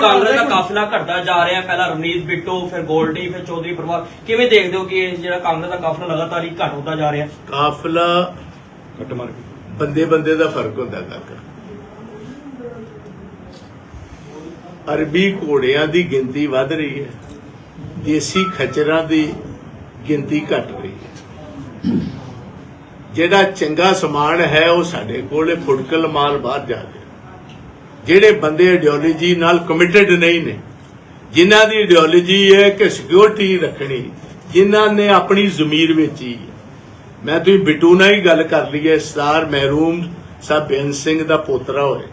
ਕਾਂਗਰਸ ਦਾ ਕਾਫਲਾ ਘਟਦਾ ਜਾ ਰਿਹਾ। ਪਹਿਲਾਂ ਰਮਨੀਤ ਬਿੱਟੂ ਫਿਰ ਗੋਲਡੀ ਫਿਰ ਚੌਧਰੀ ਪਰਿਵਾਰ। ਕਿਵੇਂ ਦੇਖਦੇ ਹੋ ਕਿ ਇਹ ਜਿਹੜਾ ਕਾਂਗਰਸ ਦਾ ਕਾਫਲਾ ਲਗਾਤਾਰ ਹੀ ਘਟ ਹੁੰਦਾ ਜਾ ਰਿਹਾ? ਕਾਫਲਾ ਘਟ ਮਾਰ ਬੰਦੇ ਬੰਦੇ ਦਾ ਫ਼ਰਕ ਹੁੰਦਾ ਕਾਕਾ ਅਰਬੀ ਘੋੜਿਆਂ ਦੀ ਗਿਣਤੀ ਵੱਧ ਰਹੀ ਹੈ। ਦੇਸੀ ਖਚਰਾਂ ਦੀ ਗਿਣਤੀ ਘਟ ਰਹੀ ਹੈ। ਜਿਹੜਾ ਚੰਗਾ ਸਮਾਨ ਹੈ ਉਹ ਸਾਡੇ ਕੋਲੇ ਫੁਟਕਲ ਮਾਲ ਬਾਹਰ ਜਾ ਰਿਹਾ। ਜਿਹੜੇ ਬੰਦੇ ਆਈਡੀਓਲੋਜੀ ਨਾਲ ਕਮਿਟਡ ਨਹੀਂ ਨੇ, ਜਿਨ੍ਹਾਂ ਦੀ ਆਈਡੀਓਲੋਜੀ ਹੈ ਕਿ ਸਿਕਿਉਰਿਟੀ ਰੱਖਣੀ, ਜਿਨ੍ਹਾਂ ਨੇ ਆਪਣੀ ਜ਼ਮੀਰ ਵੇਚੀ ਮੈਂ ਤੁਸੀਂ ਬਿੱਟੂ ਨਾਲ ਹੀ ਗੱਲ ਕਰ ਲਈ ਹੈ ਸਤਾਰ ਮਹਿਰੂਮ ਸਾਹਿਬ ਬੇਅੰਤ ਸਿੰਘ ਦਾ ਪੋਤਰਾ ਹੋਏ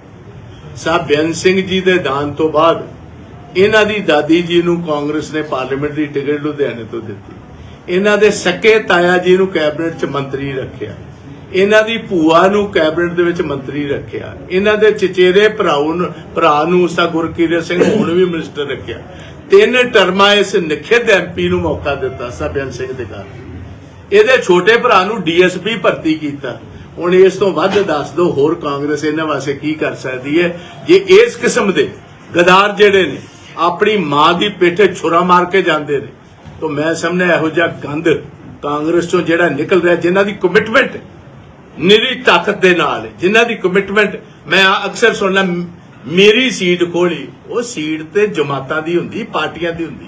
ਸਾਹਿਬ ਬੇਅੰਤ ਸਿੰਘ ਜੀ ਦੇ ਦਾਨ ਤੋਂ ਬਾਅਦ ਇਹਨਾਂ ਦੀ ਦਾਦੀ ਜੀ ਨੂੰ ਕਾਂਗਰਸ ਨੇ ਪਾਰਲੀਮੈਂਟ ਦੀ ਟਿਕਟ ਲੁਧਿਆਣੇ ਤੋਂ ਦਿੱਤੀ। ਇਹਨਾਂ ਦੇ ਸਕੇ ਤਾਇਆ ਜੀ ਨੂੰ ਕੈਬਨਿਟ 'ਚ ਮੰਤਰੀ ਰੱਖਿਆ। ਇਹਨਾਂ ਦੀ ਭੂਆ ਨੂੰ ਕੈਬਨਿਟ ਦੇ ਵਿੱਚ ਮੰਤਰੀ ਰੱਖਿਆ। ਇਹਨਾਂ ਦੇ ਚਚੇਰੇ ਭਰਾਉ ਨੂੰ ਭਰਾ ਨੂੰ ਉਸਾ ਗੁਰਕੀਰਤ ਸਿੰਘ, ਹੁਣ ਵੀ ਮਿਨਿਸਟਰ ਰੱਖਿਆ। ਤਿੰਨ ਟਰਮਾਂ ਇਸ ਨਿਖਿਤ ਐਮਪੀ ਨੂੰ ਮੌਕਾ ਦਿੱਤਾ ਸਭਿਆਨ ਸਿੰਘ ਦੇ ਘਰ। ਇਹਦੇ ਛੋਟੇ ਭਰਾ ਨੂੰ ਡੀਐਸਪੀ ਭਰਤੀ ਕੀਤਾ। ਹੁਣ ਇਸ ਤੋਂ ਵੱਧ ਦੱਸ ਦੋ ਹੋਰ ਕਾਂਗਰਸ ਇਹਨਾਂ ਵਾਸਤੇ ਕੀ ਕਰ ਸਕਦੀ ਹੈ? ਜੇ ਇਸ ਕਿਸਮ ਦੇ ਗਦਾਰ ਜਿਹੜੇ ਨੇ, ਆਪਣੀ ਮਾਂ ਦੀ ਪਿੱਠੇ ਛੁਰਾ ਮਾਰ ਕੇ ਜਾਂਦੇ ਨੇ, ਤਾਂ ਮੈਂ ਸਾਹਮਣੇ ਇਹੋ ਜਿਹਾ ਗੰਦ ਕਾਂਗਰਸ ਚੋਂ ਜਿਹੜਾ ਨਿਕਲ ਰਿਹਾ, ਜਿਨ੍ਹਾਂ ਦੀ ਕਮਿਟਮੈਂਟ ਨਿਰੀ ਤਾਕਤ ਦੇ ਨਾਲ। ਜਿਨ੍ਹਾਂ ਦੀ ਕਮਿਟਮੈਂਟ ਮੈਂ ਅਕਸਰ ਸੁਣਨਾ, ਮੇਰੀ ਸੀਟ ਖੋਲੀ ਉਹ ਸੀਟ ਤੇ ਜਮਾਤਾਂ ਦੀ ਹੁੰਦੀ, ਪਾਰਟੀਆਂ ਦੀ ਹੁੰਦੀ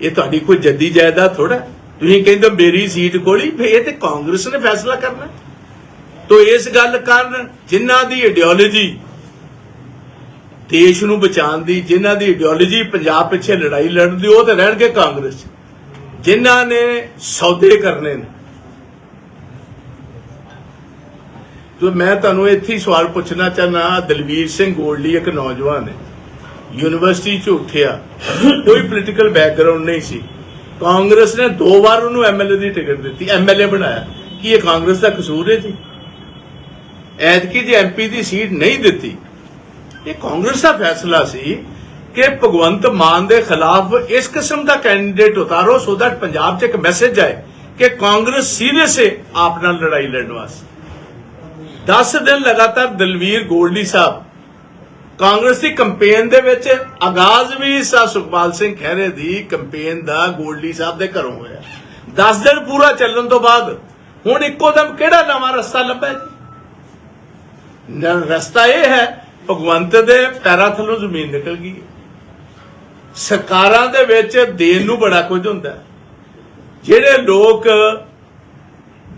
ਇਹ ਤੁਹਾਡੀ ਕੋਈ ਜੱਦੀ ਜਾਇਦਾਦ ਥੋੜਾ ਤੁਸੀਂ ਕਹਿੰਦੇ ਮੇਰੀ ਸੀਟ ਖੋਲੀ ਫੇ ਇਹ ਤੇ ਕਾਂਗਰਸ ਨੇ ਫੈਸਲਾ ਕਰਨਾ। ਤੋ ਇਸ ਗੱਲ ਕਾਰਨ ਜਿਨ੍ਹਾਂ ਦੀ ਆਈਡੀਓਲੋਜੀ ਦੇਸ਼ ਨੂੰ ਬਚਾਉਣ ਦੀ, ਜਿਨ੍ਹਾਂ ਦੀ ਆਈਡੀਓਲੋਜੀ ਪੰਜਾਬ ਪਿੱਛੇ ਲੜਾਈ ਲੜਨ ਦੀ, ਉਹ ਤੇ ਰਹਿਣਗੇ ਕਾਂਗਰਸ। ਜਿਨ੍ਹਾਂ ਨੇ ਸੌਦੇ ਕਰਨੇ ਨੇ। ਤੋ ਮੈਂ ਤੁਹਾਨੂੰ ਇੱਥੇ ਹੀ ਸਵਾਲ ਪੁੱਛਣਾ ਚਾਹਨਾ ਦਲਵੀਰ ਸਿੰਘ ਗੋਲਡੀ ਇੱਕ ਨੌਜਵਾਨ ਹੈ। ਯੂਨੀਵਰਸਿਟੀ 'ਚ ਉੱਠਿਆ, ਕੋਈ ਪੋਲੀਟੀਕਲ ਬੈਕਗ੍ਰਾਉਂਡ ਨਹੀਂ ਸੀ। ਕਾਂਗਰਸ ਨੇ ਦੋ ਵਾਰ ਉਹਨੂੰ ਐਮਐਲਏ ਦੀ ਟਿਕਟ ਦਿੱਤੀ ਐਮਐਲਏ ਬਣਾਇਆ। ਕੀ ਇਹ ਕਾਂਗਰਸ ਦਾ ਕਸੂਰ ਹੈ ਜੀ? ਐਤਕੀ ਜੇ ਐਮਪੀ ਦੀ ਸੀਟ ਨਹੀਂ ਦਿੱਤੀ, ਇਹ ਕਾਂਗਰਸ ਦਾ ਫੈਸਲਾ ਸੀ ਕਿ ਭਗਵੰਤ ਮਾਨ ਦੇ ਖਿਲਾਫ ਇਸ ਕਿਸਮ ਦਾ ਕੈਂਡੀਡੇਟ ਉਤਾਰੋ ਸੋ ਦੈਟ ਪੰਜਾਬ 'ਚ ਇੱਕ ਮੈਸੇਜ ਆਏ ਕਿ ਕਾਂਗਰਸ ਸੀਰੀਅਸ ਹੈ, ਆਪ ਨਾਲ ਲੜਾਈ ਲੜਨ ਵਾਸਤੇ। 10 ਦਿਨ ਲਗਾਤਾਰ ਦਲਵੀਰ ਗੋਲਡੀ ਸਾਹਿਬ ਕਾਂਗਰਸ ਦੀ ਕੈਂਪੇਨ ਦੇ ਵਿੱਚ ਆਗਾਜ਼ ਵੀ ਸਾ ਸੁਖਪਾਲ ਸਿੰਘ ਖਹਿਰੇ ਦੀ ਕੈਂਪੇਨ ਦਾ ਗੋਲਡੀ ਸਾਹਿਬ ਦੇ ਘਰੋਂ ਹੋਇਆ। 10 ਦਿਨ ਪੂਰਾ ਚੱਲਣ ਤੋਂ ਬਾਅਦ ਹੁਣ ਇੱਕੋ ਦਮ ਕਿਹੜਾ ਨਵਾਂ ਰਸਤਾ ਲੱਭਿਆ ਜੀ? ਨ- ਰਸਤਾ ਇਹ ਹੈ, ਭਗਵੰਤ ਦੇ ਪੈਰਾਂ ਥੱਲੋਂ ਜ਼ਮੀਨ ਨਿਕਲ ਗਈ ਸਰਕਾਰਾਂ ਦੇ ਵਿੱਚ ਦੇਣ ਨੂੰ ਬੜਾ ਕੁਝ ਹੁੰਦਾ ਜਿਹੜੇ ਲੋਕ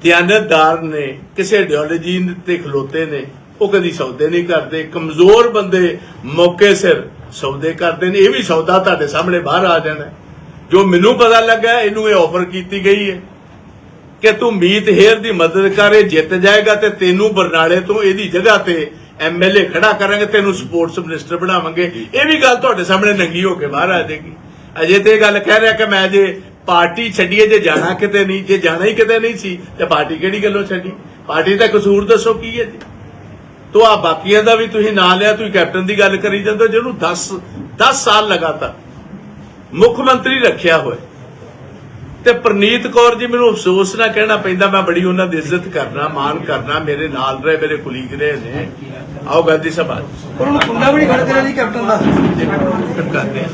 ਦਿਆਨਤਦਾਰ ਨੇ, ਕਿਸੇ ਆਈਡੀਓਲੋਜੀ ਤੇ ਖਲੋਤੇ ਨੇ, ਉਹ ਕਦੀ ਸੌਦੇ ਨਹੀਂ ਕਰਦੇ। ਕਮਜ਼ੋਰ ਬੰਦੇ ਮੌਕੇ ਸਿਰ ਸੌਦੇ ਕਰਦੇ ਨੇ। ਇਹ ਵੀ ਸੌਦਾ ਤੁਹਾਡੇ ਸਾਹਮਣੇ ਬਾਹਰ ਆ ਜਾਣਾ। ਜੋ ਮੈਨੂੰ ਪਤਾ ਲੱਗਾ, ਇਹਨੂੰ ਇਹ ਆਫਰ ਕੀਤੀ ਗਈ ਹੈ ਕਿ ਤੂੰ ਮੀਤ ਹੇਰ ਦੀ ਮਦਦ ਕਰੇ ਜਿੱਤ ਜਾਏਗਾ ਤੇ ਤੈਨੂੰ ਬਰਨਾਲੇ ਤੋਂ ਇਹਦੀ ਜਗ੍ਹਾ ਤੇ ਐਮਐਲਏ ਖੜਾ ਕਰਾਂਗੇ, ਤੈਨੂੰ ਸਪੋਰਟਸ ਮਿਨਿਸਟਰ ਬਣਾਵਾਂਗੇ। ਇਹ ਵੀ ਗੱਲ ਤੁਹਾਡੇ ਸਾਹਮਣੇ ਨੰਗੀ ਹੋ ਕੇ ਬਾਹਰ ਆ ਜਾਏਗੀ। ਅਜੇ ਤੇ ਇਹ ਗੱਲ ਕਹਿ ਰਿਹਾ ਕਿ ਮੈਂ ਜੇ ਪਾਰਟੀ ਛੱਡੀਏ ਜੇ ਜਾਣਾ ਕਿਤੇ ਨਹੀਂ ਜੇ ਜਾਣਾ ਹੀ ਕਿਤੇ ਨਹੀਂ ਸੀ ਤੇ ਪਾਰਟੀ ਕਿਹੜੀ ਗੱਲੋਂ ਛੱਡੀ? ਪਾਰਟੀ ਦਾ ਕਸੂਰ ਦੱਸੋ ਕੀ ਹੈ ਜੀ? ਤੋ ਆ ਬਾਕੀਆਂ ਦਾ ਵੀ ਤੁਸੀਂ ਨਾਂ ਲਿਆ ਤੁਸੀਂ ਕੈਪਟਨ ਦੀ ਗੱਲ ਕਰੀ ਜਾਂਦੇ ਹੋ ਜਿਹਨੂੰ 10 10 ਸਾਲ ਲਗਾਤਾਰ ਮੁੱਖ ਮੰਤਰੀ ਰੱਖਿਆ ਹੋਇਆ। ਤੇ ਪ੍ਰਨੀਤ ਕੌਰ ਜੀ ਮੈਨੂੰ ਅਫਸੋਸ ਨਾ ਕਹਿਣਾ ਪੈਂਦਾ ਮੈਂ ਬੜੀ ਉਹਨਾਂ ਦੀ ਇੱਜ਼ਤ ਕਰਨਾ ਮਾਣ ਕਰਨਾ ਮੇਰੇ ਨਾਲ ਰਹੇ ਮੇਰੇ ਕੁਲੀਗ ਰਹੇ ਨੇ। ਆਓ ਗੱਲ ਦੀ ਸਭਾ ਉਹਨਾਂ ਨੂੰ ਕੁੰਡਾ ਵੀ ਨਹੀਂ ਖੜਦੇ ਨੇ ਜੀ ਕੈਪਟਨ ਦਾ। ਕਰਦੇ